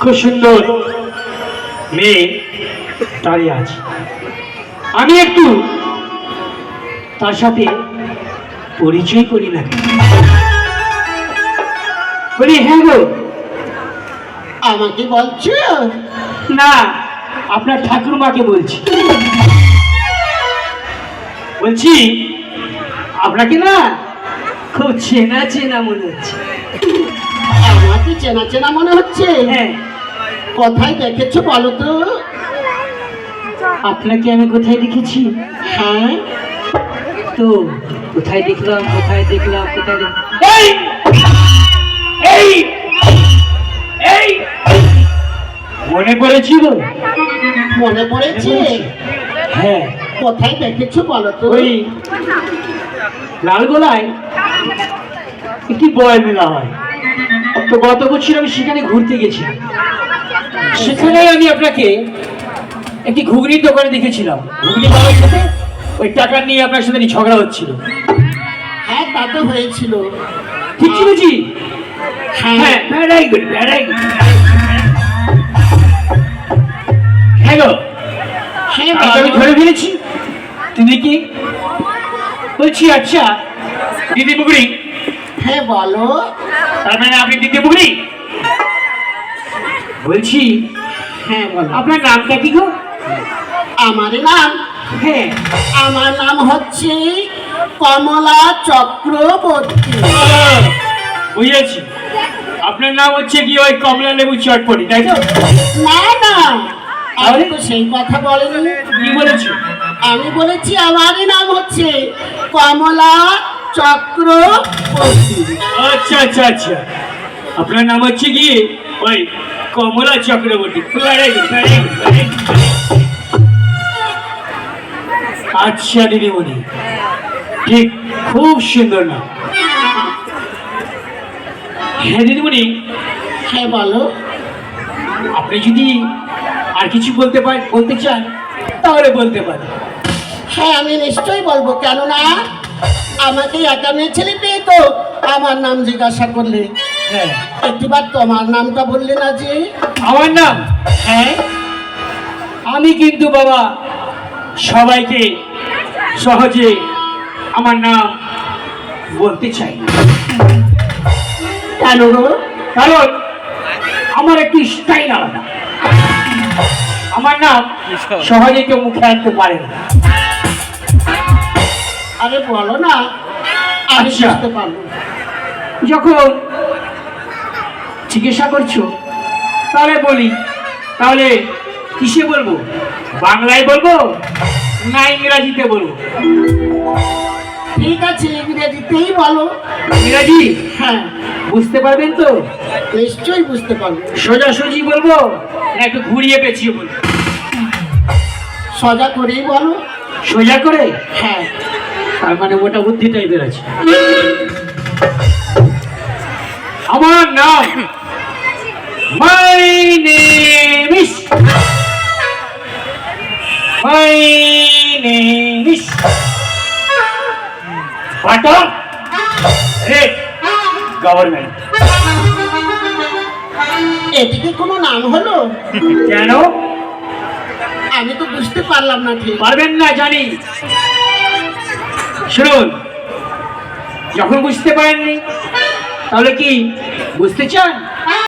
খুব সুন্দর মেয়ে দাঁড়িয়ে আছে। আমি একটু তার সাথে পরিচয় করি না বলি হ্যাঁ গো। আমাকে বলছো? না আপনার ঠাকুরমাকে বলছি। বলছি আপনাকে না খুব চেনা চেনা মনে হচ্ছে। আমাকে চেনা চেনা মনে হচ্ছে। হ্যাঁ। কোথায় দেখেছ বলো তো? আপনাকে আমি কোথায় দেখেছি? হ্যাঁ? তো কোথায় দেখলাম কোথায় দেখলাম কোথায় এই! এই! এই! মনে পড়েছিল? মনে পড়েছে? হ্যাঁ। কোথায় দেখেছ বলো তো? ওই লালগোলায় একটি বয় মেলা হয়। তো গত বছর আমি সেখানে ঘুরতে গেছিলাম। সেখানে আমি আপনাকে একটি ঘুগনির দোকানে দেখেছিলাম। ঘুগনি বাবার সাথে ওই টাকা নিয়ে আপনার সাথে ঝগড়া হচ্ছিল। হ্যাঁ তা তো হয়েছিল। ঠিক জি? হ্যাঁ। হ্যাঁ ভেরি গুড ভেরি গুড হ্যাঁ গো। হ্যাঁ আমি। ধরে ফেলেছি। তুমি কি? বলছি আচ্ছা দিদি বুগড়ি হ্যাঁ বলো। তার মানে আপনি দিদি বুগড়ি বলছি হ্যাঁ বলো। আপনার নামটা কি গো? আমার নাম হ্যাঁ আমার নাম হচ্ছে কমলা চক্রবর্তী। বুঝেছি। আপনার নাম হচ্ছে কি ওই কমলা লেবু চটপটি তাই তো? না না আমি তো সেই কথা বলিনি। কি বলেছি? আমি বলেছি আমারই নাম হচ্ছে কমলা চক্রবর্তী আচ্ছা আচ্ছা আচ্ছা। আপনার নাম হচ্ছে কি? ওই কমলা চক্রবর্তী. আচ্ছা দিদিমণি। ঠিক খুব সুন্দর নাম। হ্যাঁ দিদিমণি। হ্যাঁ বলো। আপনি যদি আর কিছু বলতে পারেন বলতে চান তাহলে বলতে পারেন। হ্যাঁ আমি নিশ্চয়ই বলব। কেননা আমাকে একা মেয়ে ছেলে পেয়ে তো আমার নাম জিজ্ঞাসা করলে। হ্যাঁ। একটিবার তোমার নামটা বললে না যে? আমার নাম? হ্যাঁ। আমি কিন্তু বাবা সবাইকে সহজে আমার নাম বলতে চাই। না কেন কারণ আমার একটু স্টাইল আলাদা। আমার নাম সহজে কেউ মুখে আনতে পারে না। আরে বলো না আচ্ছা। যখন চিকিৎসা করছ তাহলে বলি তাহলে কিসে বলব? বাংলায় বলব না ইংরাজিতে বলব? ঠিক আছে ইংরেজিতেই বলো। ইংরাজি? হ্যাঁ। বুঝতে পারবেন তো? নিশ্চয়ই বুঝতে পারব। সোজাসুজি বলব একটু ঘুরিয়ে পেঁচিয়ে বলব? সোজা করেই বলো। সোজা করে? হ্যাঁ। তার মানে মোটা বুদ্ধি টাইপের আছে। আমার নাম my name is my name is butter red government এদিকে কোনো নাম হলো? কেন? আমি তো বুঝতে পারলাম না ঠিক। পারবেন না জানি। শুনুন যখন বুঝতে পারেননি তাহলে কি বুঝতে চান?